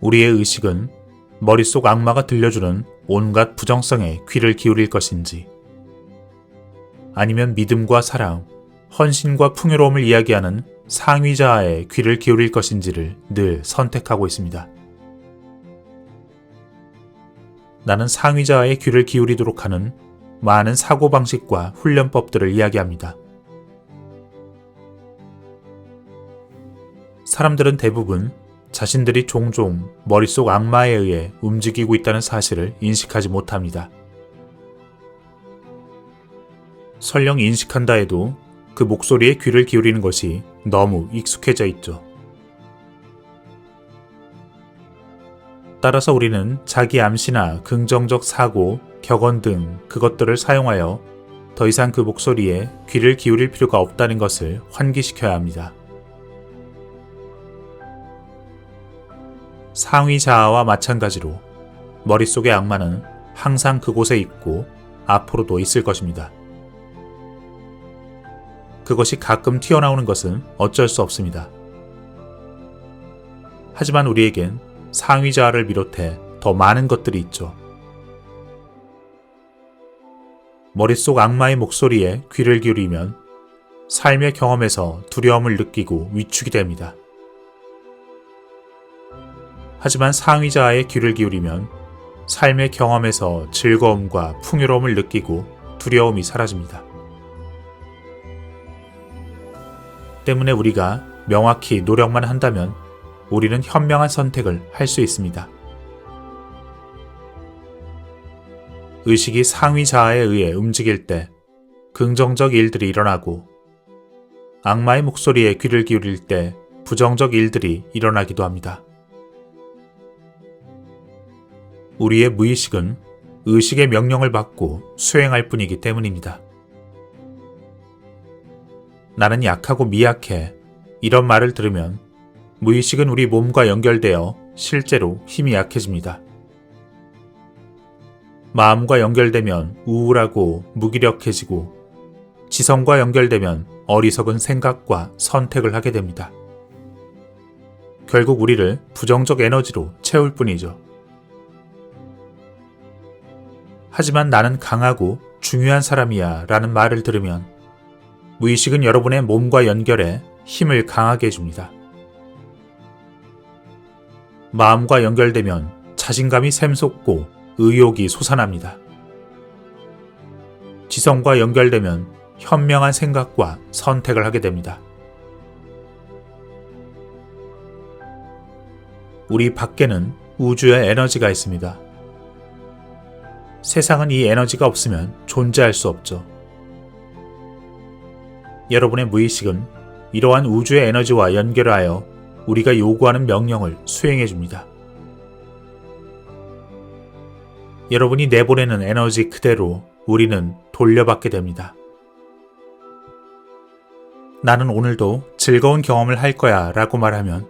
우리의 의식은 머릿속 악마가 들려주는 온갖 부정성에 귀를 기울일 것인지, 아니면 믿음과 사랑, 헌신과 풍요로움을 이야기하는 상위자아에 귀를 기울일 것인지를 늘 선택하고 있습니다. 나는 상위자아에 귀를 기울이도록 하는 많은 사고방식과 훈련법들을 이야기합니다. 사람들은 대부분 자신들이 종종 머릿속 악마에 의해 움직이고 있다는 사실을 인식하지 못합니다. 설령 인식한다 해도 그 목소리에 귀를 기울이는 것이 너무 익숙해져 있죠. 따라서 우리는 자기 암시나 긍정적 사고, 격언 등 그것들을 사용하여 더 이상 그 목소리에 귀를 기울일 필요가 없다는 것을 환기시켜야 합니다. 상위 자아와 마찬가지로 머릿속의 악마는 항상 그곳에 있고 앞으로도 있을 것입니다. 그것이 가끔 튀어나오는 것은 어쩔 수 없습니다. 하지만 우리에겐 상위 자아를 비롯해 더 많은 것들이 있죠. 머릿속 악마의 목소리에 귀를 기울이면 삶의 경험에서 두려움을 느끼고 위축이 됩니다. 하지만 상위자의 귀를 기울이면 삶의 경험에서 즐거움과 풍요로움을 느끼고 두려움이 사라집니다. 때문에 우리가 명확히 노력만 한다면 우리는 현명한 선택을 할 수 있습니다. 의식이 상위 자아에 의해 움직일 때 긍정적 일들이 일어나고 악마의 목소리에 귀를 기울일 때 부정적 일들이 일어나기도 합니다. 우리의 무의식은 의식의 명령을 받고 수행할 뿐이기 때문입니다. 나는 약하고 미약해. 이런 말을 들으면 무의식은 우리 몸과 연결되어 실제로 힘이 약해집니다. 마음과 연결되면 우울하고 무기력해지고 지성과 연결되면 어리석은 생각과 선택을 하게 됩니다. 결국 우리를 부정적 에너지로 채울 뿐이죠. 하지만 나는 강하고 중요한 사람이야 라는 말을 들으면 무의식은 여러분의 몸과 연결해 힘을 강하게 해줍니다. 마음과 연결되면 자신감이 샘솟고 의욕이 솟아납니다. 지성과 연결되면 현명한 생각과 선택을 하게 됩니다. 우리 밖에는 우주의 에너지가 있습니다. 세상은 이 에너지가 없으면 존재할 수 없죠. 여러분의 무의식은 이러한 우주의 에너지와 연결하여 우리가 요구하는 명령을 수행해 줍니다. 여러분이 내보내는 에너지 그대로 우리는 돌려받게 됩니다. 나는 오늘도 즐거운 경험을 할 거야 라고 말하면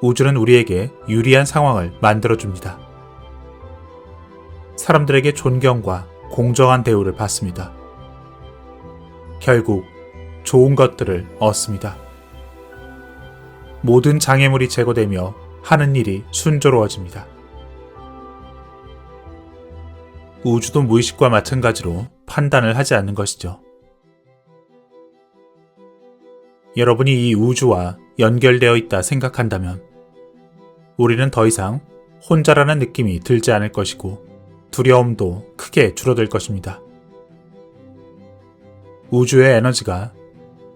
우주는 우리에게 유리한 상황을 만들어줍니다. 사람들에게 존경과 공정한 대우를 받습니다. 결국 좋은 것들을 얻습니다. 모든 장애물이 제거되며 하는 일이 순조로워집니다. 우주도 무의식과 마찬가지로 판단을 하지 않는 것이죠. 여러분이 이 우주와 연결되어 있다 생각한다면 우리는 더 이상 혼자라는 느낌이 들지 않을 것이고 두려움도 크게 줄어들 것입니다. 우주의 에너지가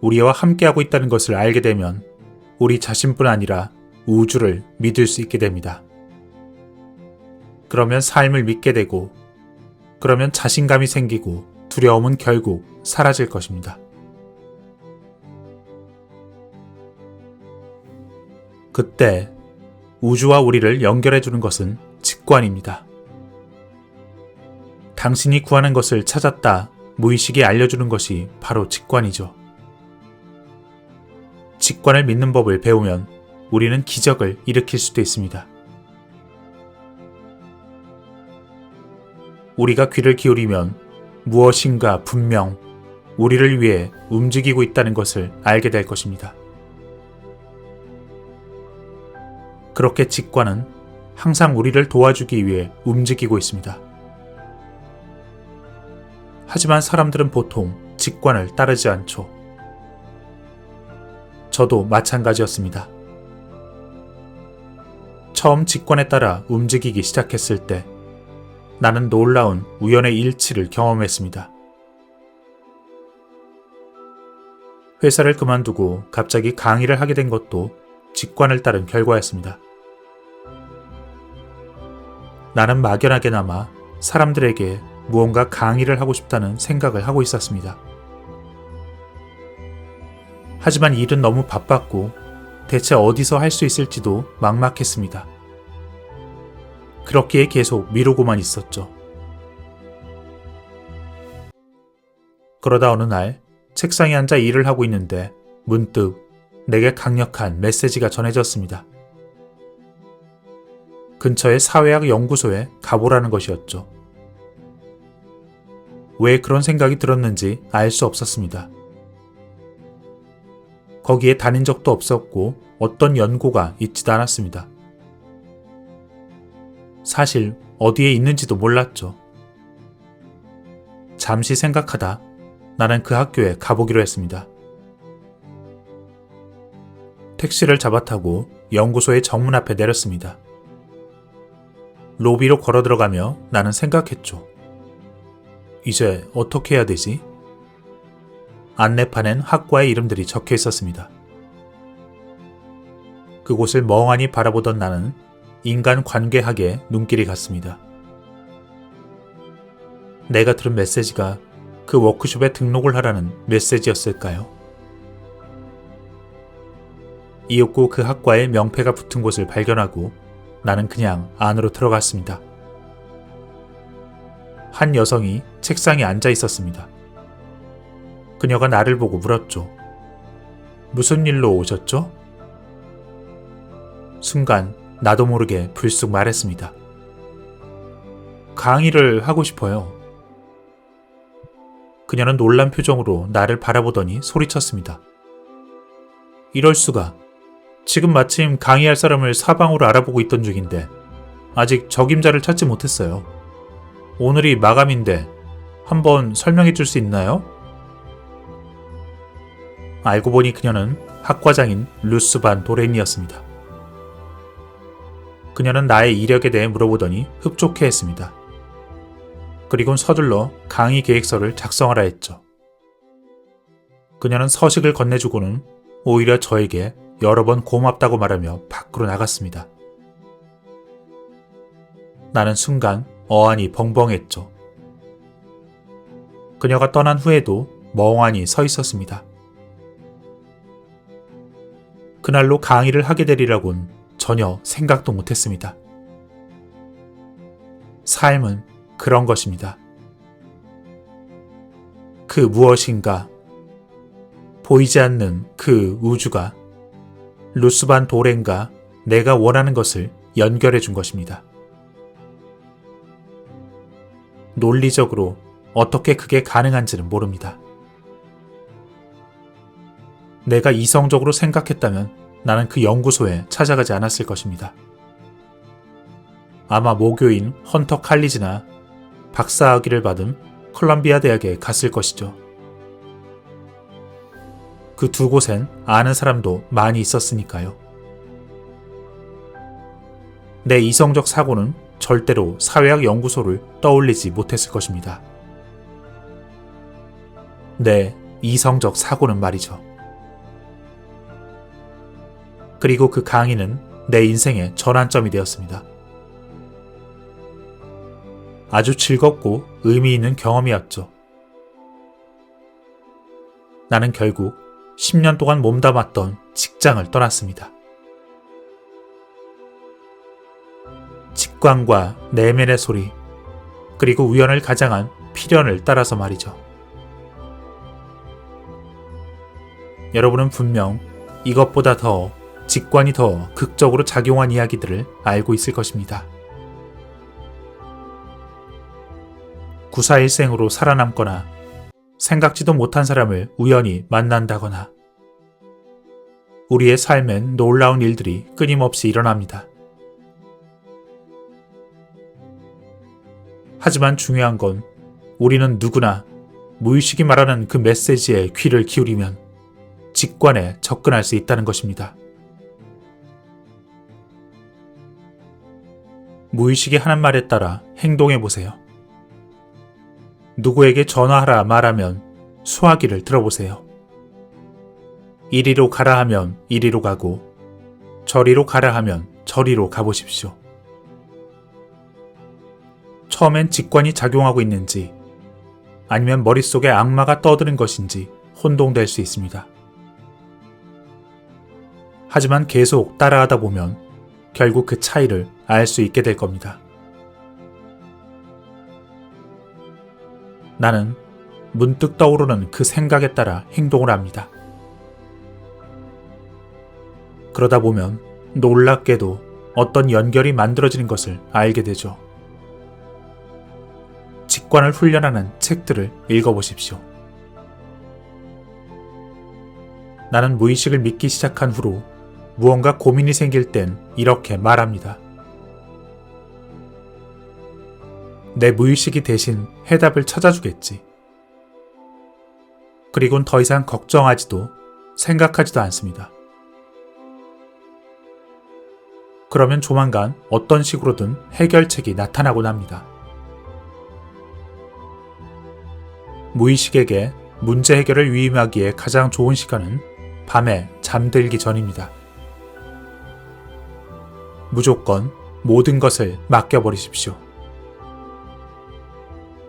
우리와 함께하고 있다는 것을 알게 되면 우리 자신뿐 아니라 우주를 믿을 수 있게 됩니다. 그러면 삶을 믿게 되고, 그러면 자신감이 생기고 두려움은 결국 사라질 것입니다. 그때 우주와 우리를 연결해 주는 것은 직관입니다. 당신이 구하는 것을 찾았다 무의식이 알려주는 것이 바로 직관이죠. 직관을 믿는 법을 배우면 우리는 기적을 일으킬 수도 있습니다. 우리가 귀를 기울이면 무엇인가 분명 우리를 위해 움직이고 있다는 것을 알게 될 것입니다. 그렇게 직관은 항상 우리를 도와주기 위해 움직이고 있습니다. 하지만 사람들은 보통 직관을 따르지 않죠. 저도 마찬가지였습니다. 처음 직관에 따라 움직이기 시작했을 때 나는 놀라운 우연의 일치를 경험했습니다. 회사를 그만두고 갑자기 강의를 하게 된 것도 직관을 따른 결과였습니다. 나는 막연하게나마 사람들에게 무언가 강의를 하고 싶다는 생각을 하고 있었습니다. 하지만 일은 너무 바빴고 대체 어디서 할 수 있을지도 막막했습니다. 그렇기에 계속 미루고만 있었죠. 그러다 어느 날 책상에 앉아 일을 하고 있는데 문득 내게 강력한 메시지가 전해졌습니다. 근처의 사회학 연구소에 가보라는 것이었죠. 왜 그런 생각이 들었는지 알 수 없었습니다. 거기에 다닌 적도 없었고 어떤 연고가 있지도 않았습니다. 사실 어디에 있는지도 몰랐죠. 잠시 생각하다 나는 그 학교에 가보기로 했습니다. 택시를 잡아 타고 연구소의 정문 앞에 내렸습니다. 로비로 걸어 들어가며 나는 생각했죠. 이제 어떻게 해야 되지? 안내판엔 학과의 이름들이 적혀 있었습니다. 그곳을 멍하니 바라보던 나는 인간 관계학에 눈길이 갔습니다. 내가 들은 메시지가 그 워크숍에 등록을 하라는 메시지였을까요? 이윽고 그 학과에 명패가 붙은 곳을 발견하고 나는 그냥 안으로 들어갔습니다. 한 여성이 책상에 앉아 있었습니다. 그녀가 나를 보고 물었죠. 무슨 일로 오셨죠? 순간 나도 모르게 불쑥 말했습니다. 강의를 하고 싶어요. 그녀는 놀란 표정으로 나를 바라보더니 소리쳤습니다. 이럴 수가. 지금 마침 강의할 사람을 사방으로 알아보고 있던 중인데 아직 적임자를 찾지 못했어요. 오늘이 마감인데 한번 설명해 줄 수 있나요? 알고 보니 그녀는 학과장인 루스 반 도렌이었습니다. 그녀는 나의 이력에 대해 물어보더니 흡족해 했습니다. 그리곤 서둘러 강의 계획서를 작성하라 했죠. 그녀는 서식을 건네주고는 오히려 저에게 여러 번 고맙다고 말하며 밖으로 나갔습니다. 나는 순간 어안이 벙벙했죠. 그녀가 떠난 후에도 멍하니 서 있었습니다. 그날로 강의를 하게 되리라곤 전혀 생각도 못했습니다. 삶은 그런 것입니다. 그 무엇인가 보이지 않는 그 우주가 루스반 도렌과 내가 원하는 것을 연결해 준 것입니다. 논리적으로 어떻게 그게 가능한지는 모릅니다. 내가 이성적으로 생각했다면 나는 그 연구소에 찾아가지 않았을 것입니다. 아마 모교인 헌터 칼리지나 박사학위를 받은 컬럼비아 대학에 갔을 것이죠. 그 두 곳엔 아는 사람도 많이 있었으니까요. 내 이성적 사고는 절대로 사회학 연구소를 떠올리지 못했을 것입니다. 내 이성적 사고는 말이죠. 그리고 그 강의는 내 인생의 전환점이 되었습니다. 아주 즐겁고 의미 있는 경험이었죠. 나는 결국 10년 동안 몸담았던 직장을 떠났습니다. 직관과 내면의 소리, 그리고 우연을 가장한 필연을 따라서 말이죠. 여러분은 분명 이것보다 더 직관이 더 극적으로 작용한 이야기들을 알고 있을 것입니다. 구사일생으로 살아남거나 생각지도 못한 사람을 우연히 만난다거나 우리의 삶엔 놀라운 일들이 끊임없이 일어납니다. 하지만 중요한 건 우리는 누구나 무의식이 말하는 그 메시지에 귀를 기울이면 직관에 접근할 수 있다는 것입니다. 무의식이 하는 말에 따라 행동해 보세요. 누구에게 전화하라 말하면 수화기를 들어보세요. 이리로 가라 하면 이리로 가고 저리로 가라 하면 저리로 가보십시오. 처음엔 직관이 작용하고 있는지 아니면 머릿속에 악마가 떠드는 것인지 혼동될 수 있습니다. 하지만 계속 따라하다 보면 결국 그 차이를 알 수 있게 될 겁니다. 나는 문득 떠오르는 그 생각에 따라 행동을 합니다. 그러다 보면 놀랍게도 어떤 연결이 만들어지는 것을 알게 되죠. 직관을 훈련하는 책들을 읽어보십시오. 나는 무의식을 믿기 시작한 후로 무언가 고민이 생길 땐 이렇게 말합니다. 내 무의식이 대신 해답을 찾아주겠지. 그리곤 더 이상 걱정하지도 생각하지도 않습니다. 그러면 조만간 어떤 식으로든 해결책이 나타나곤 합니다. 무의식에게 문제 해결을 위임하기에 가장 좋은 시간은 밤에 잠들기 전입니다. 무조건 모든 것을 맡겨버리십시오.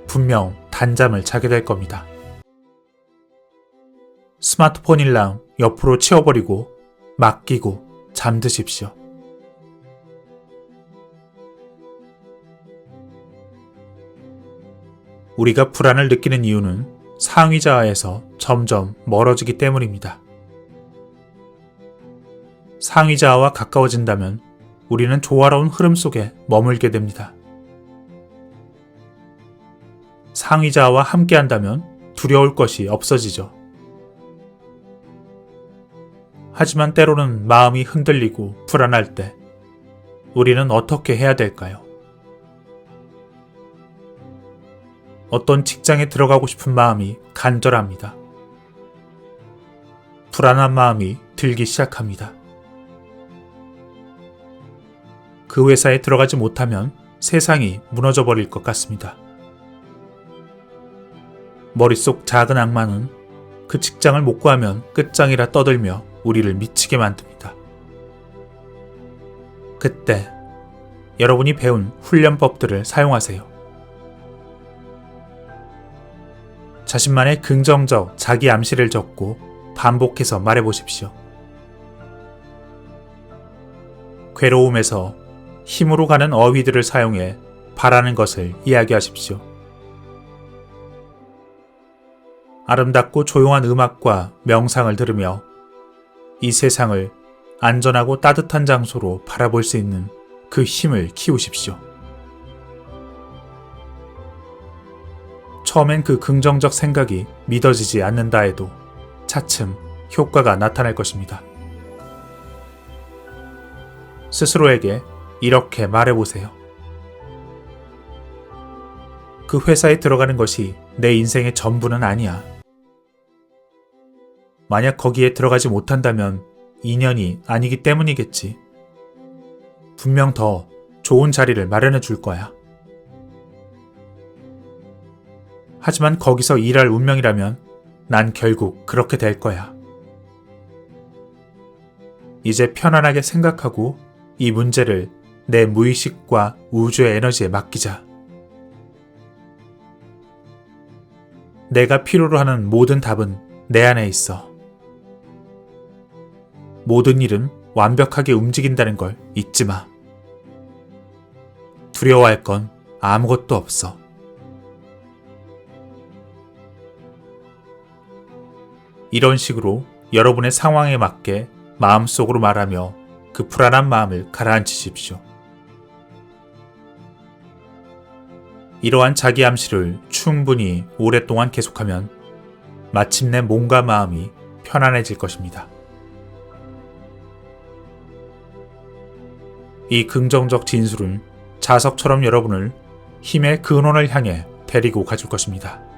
분명 단잠을 자게 될 겁니다. 스마트폰 일랑 옆으로 치워버리고 맡기고 잠드십시오. 우리가 불안을 느끼는 이유는 상위자아에서 점점 멀어지기 때문입니다. 상위자아와 가까워진다면 우리는 조화로운 흐름 속에 머물게 됩니다. 상위자와 함께 한다면 두려울 것이 없어지죠. 하지만 때로는 마음이 흔들리고 불안할 때 우리는 어떻게 해야 될까요? 어떤 직장에 들어가고 싶은 마음이 간절합니다. 불안한 마음이 들기 시작합니다. 그 회사에 들어가지 못하면 세상이 무너져 버릴 것 같습니다. 머릿속 작은 악마는 그 직장을 못 구하면 끝장이라 떠들며 우리를 미치게 만듭니다. 그때 여러분이 배운 훈련법들을 사용하세요. 자신만의 긍정적 자기 암시를 적고 반복해서 말해보십시오. 괴로움에서 힘으로 가는 어휘들을 사용해 바라는 것을 이야기하십시오. 아름답고 조용한 음악과 명상을 들으며 이 세상을 안전하고 따뜻한 장소로 바라볼 수 있는 그 힘을 키우십시오. 처음엔 그 긍정적 생각이 믿어지지 않는다 해도 차츰 효과가 나타날 것입니다. 스스로에게 이렇게 말해보세요. 그 회사에 들어가는 것이 내 인생의 전부는 아니야. 만약 거기에 들어가지 못한다면 인연이 아니기 때문이겠지. 분명 더 좋은 자리를 마련해 줄 거야. 하지만 거기서 일할 운명이라면 난 결국 그렇게 될 거야. 이제 편안하게 생각하고 이 문제를 내 무의식과 우주의 에너지에 맡기자. 내가 필요로 하는 모든 답은 내 안에 있어. 모든 일은 완벽하게 움직인다는 걸 잊지 마. 두려워할 건 아무것도 없어. 이런 식으로 여러분의 상황에 맞게 마음속으로 말하며 그 불안한 마음을 가라앉히십시오. 이러한 자기 암시를 충분히 오랫동안 계속하면 마침내 몸과 마음이 편안해질 것입니다. 이 긍정적 진술은 자석처럼 여러분을 힘의 근원을 향해 데리고 가줄 것입니다.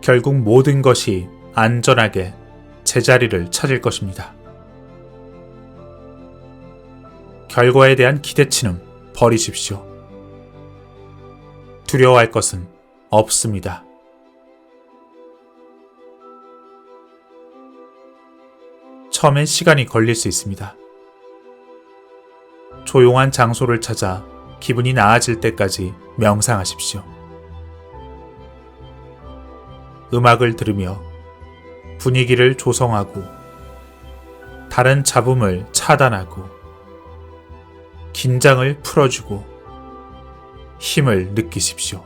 결국 모든 것이 안전하게 제자리를 찾을 것입니다. 결과에 대한 기대치는 버리십시오. 두려워할 것은 없습니다. 처음엔 시간이 걸릴 수 있습니다. 조용한 장소를 찾아 기분이 나아질 때까지 명상하십시오. 음악을 들으며 분위기를 조성하고 다른 잡음을 차단하고 긴장을 풀어주고 힘을 느끼십시오.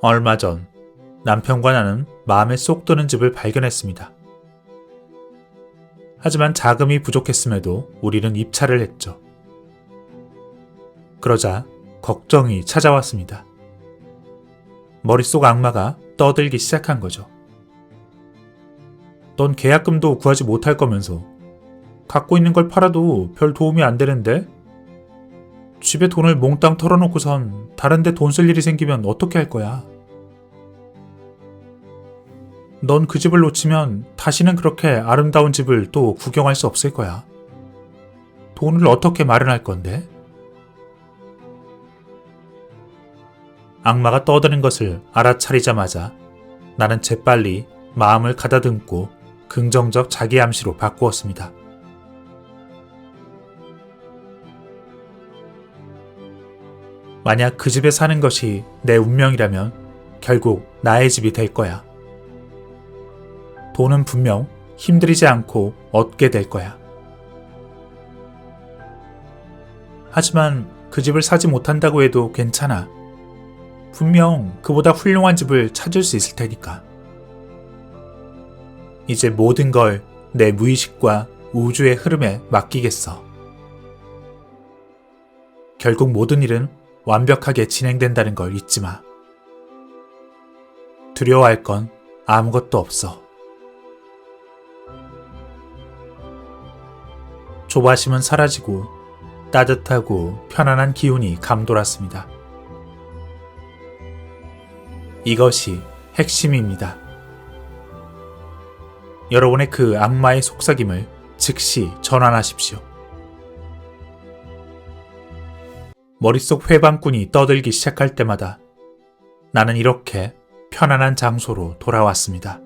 얼마 전 남편과 나는 마음에 쏙 드는 집을 발견했습니다. 하지만 자금이 부족했음에도 우리는 입찰을 했죠. 그러자 걱정이 찾아왔습니다. 머릿속 악마가 떠들기 시작한 거죠. 넌 계약금도 구하지 못할 거면서 갖고 있는 걸 팔아도 별 도움이 안 되는데 집에 돈을 몽땅 털어놓고선 다른데 돈 쓸 일이 생기면 어떻게 할 거야? 넌 그 집을 놓치면 다시는 그렇게 아름다운 집을 또 구경할 수 없을 거야. 돈을 어떻게 마련할 건데? 악마가 떠드는 것을 알아차리자마자 나는 재빨리 마음을 가다듬고 긍정적 자기 암시로 바꾸었습니다. 만약 그 집에 사는 것이 내 운명이라면 결국 나의 집이 될 거야. 돈은 분명 힘들이지 않고 얻게 될 거야. 하지만 그 집을 사지 못한다고 해도 괜찮아. 분명 그보다 훌륭한 집을 찾을 수 있을 테니까. 이제 모든 걸 내 무의식과 우주의 흐름에 맡기겠어. 결국 모든 일은 완벽하게 진행된다는 걸 잊지 마. 두려워할 건 아무것도 없어. 조바심은 사라지고 따뜻하고 편안한 기운이 감돌았습니다. 이것이 핵심입니다. 여러분의 그 악마의 속삭임을 즉시 전환하십시오. 머릿속 회방꾼이 떠들기 시작할 때마다 나는 이렇게 편안한 장소로 돌아왔습니다.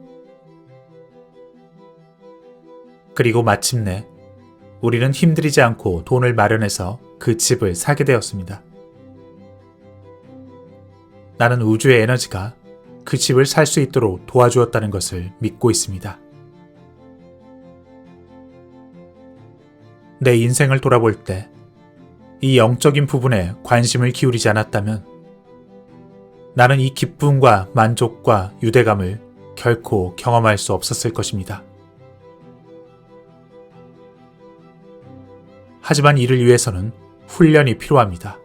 그리고 마침내 우리는 힘들이지 않고 돈을 마련해서 그 집을 사게 되었습니다. 나는 우주의 에너지가 그 집을 살 수 있도록 도와주었다는 것을 믿고 있습니다. 내 인생을 돌아볼 때 이 영적인 부분에 관심을 기울이지 않았다면 나는 이 기쁨과 만족과 유대감을 결코 경험할 수 없었을 것입니다. 하지만 이를 위해서는 훈련이 필요합니다.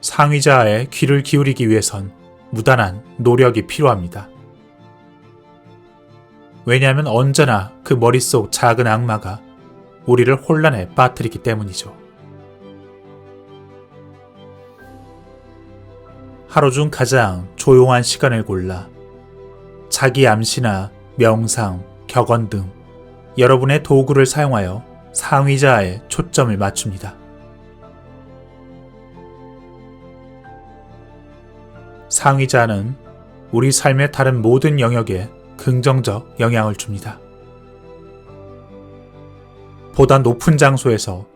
상위자의 귀를 기울이기 위해선 무단한 노력이 필요합니다. 왜냐하면 언제나 그 머릿속 작은 악마가 우리를 혼란에 빠뜨리기 때문이죠. 하루 중 가장 조용한 시간을 골라 자기 암시나 명상, 격언 등 여러분의 도구를 사용하여 상위자에 초점을 맞춥니다. 상위자는 우리 삶의 다른 모든 영역에 긍정적 영향을 줍니다. 보다 높은 장소에서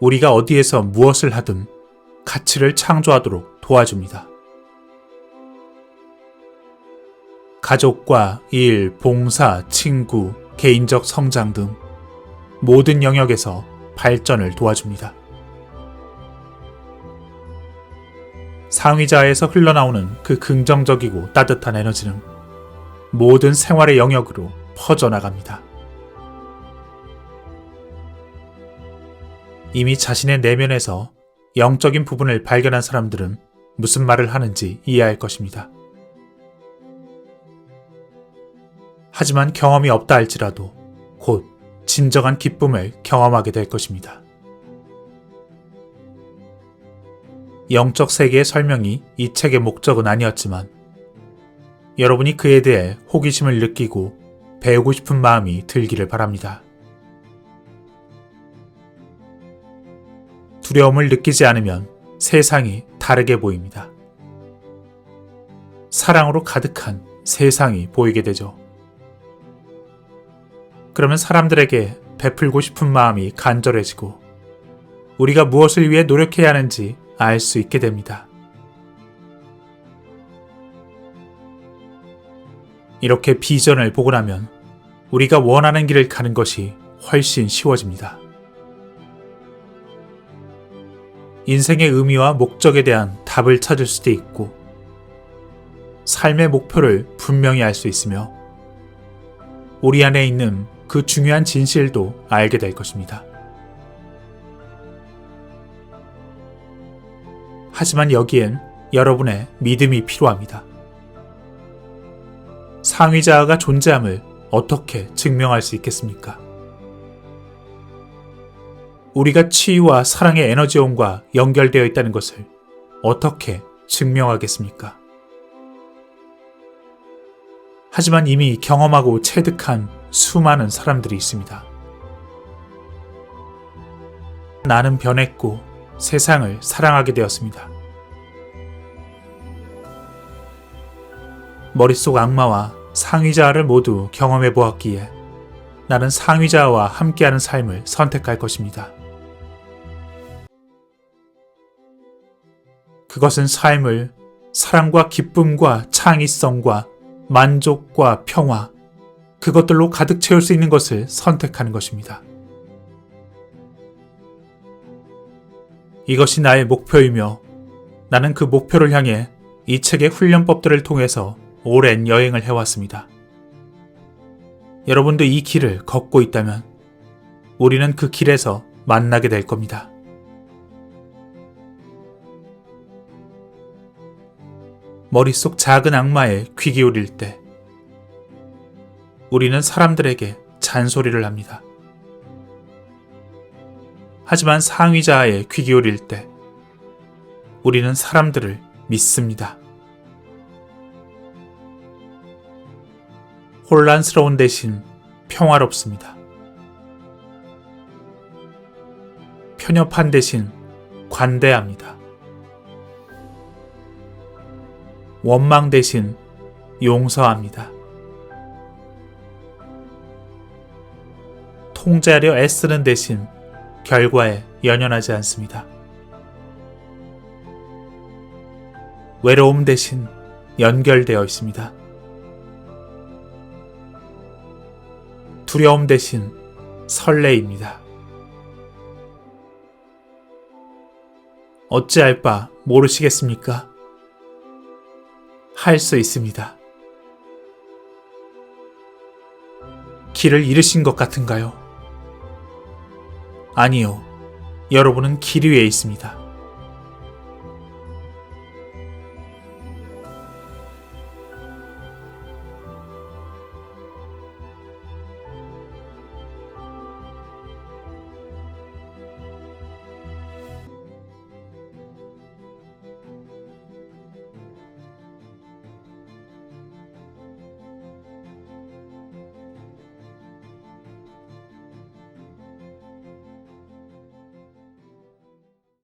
우리가 어디에서 무엇을 하든 가치를 창조하도록 도와줍니다. 가족과 일, 봉사, 친구, 개인적 성장 등 모든 영역에서 발전을 도와줍니다. 상위자에서 흘러나오는 그 긍정적이고 따뜻한 에너지는 모든 생활의 영역으로 퍼져나갑니다. 이미 자신의 내면에서 영적인 부분을 발견한 사람들은 무슨 말을 하는지 이해할 것입니다. 하지만 경험이 없다 할지라도 곧 진정한 기쁨을 경험하게 될 것입니다. 영적 세계의 설명이 이 책의 목적은 아니었지만 여러분이 그에 대해 호기심을 느끼고 배우고 싶은 마음이 들기를 바랍니다. 두려움을 느끼지 않으면 세상이 다르게 보입니다. 사랑으로 가득한 세상이 보이게 되죠. 그러면 사람들에게 베풀고 싶은 마음이 간절해지고 우리가 무엇을 위해 노력해야 하는지 알 수 있게 됩니다. 이렇게 비전을 보고 나면 우리가 원하는 길을 가는 것이 훨씬 쉬워집니다. 인생의 의미와 목적에 대한 답을 찾을 수도 있고, 삶의 목표를 분명히 알 수 있으며, 우리 안에 있는 그 중요한 진실도 알게 될 것입니다. 하지만 여기엔 여러분의 믿음이 필요합니다. 상위자아가 존재함을 어떻게 증명할 수 있겠습니까? 우리가 치유와 사랑의 에너지원과 연결되어 있다는 것을 어떻게 증명하겠습니까? 하지만 이미 경험하고 체득한 수많은 사람들이 있습니다. 나는 변했고 세상을 사랑하게 되었습니다. 머릿속 악마와 상위자아를 모두 경험해 보았기에 나는 상위자아와 함께하는 삶을 선택할 것입니다. 그것은 삶을 사랑과 기쁨과 창의성과 만족과 평화, 그것들로 가득 채울 수 있는 것을 선택하는 것입니다. 이것이 나의 목표이며 나는 그 목표를 향해 이 책의 훈련법들을 통해서 오랜 여행을 해왔습니다. 여러분도 이 길을 걷고 있다면 우리는 그 길에서 만나게 될 겁니다. 머릿속 작은 악마에 귀 기울일 때 우리는 사람들에게 잔소리를 합니다. 하지만 상위자에 귀 기울일 때 우리는 사람들을 믿습니다. 혼란스러운 대신 평화롭습니다. 편협한 대신 관대합니다. 원망 대신 용서합니다. 통제하려 애쓰는 대신 결과에 연연하지 않습니다. 외로움 대신 연결되어 있습니다. 두려움 대신 설레입니다. 어찌할 바 모르시겠습니까? 할 수 있습니다. 길을 잃으신 것 같은가요? 아니요. 여러분은 길 위에 있습니다.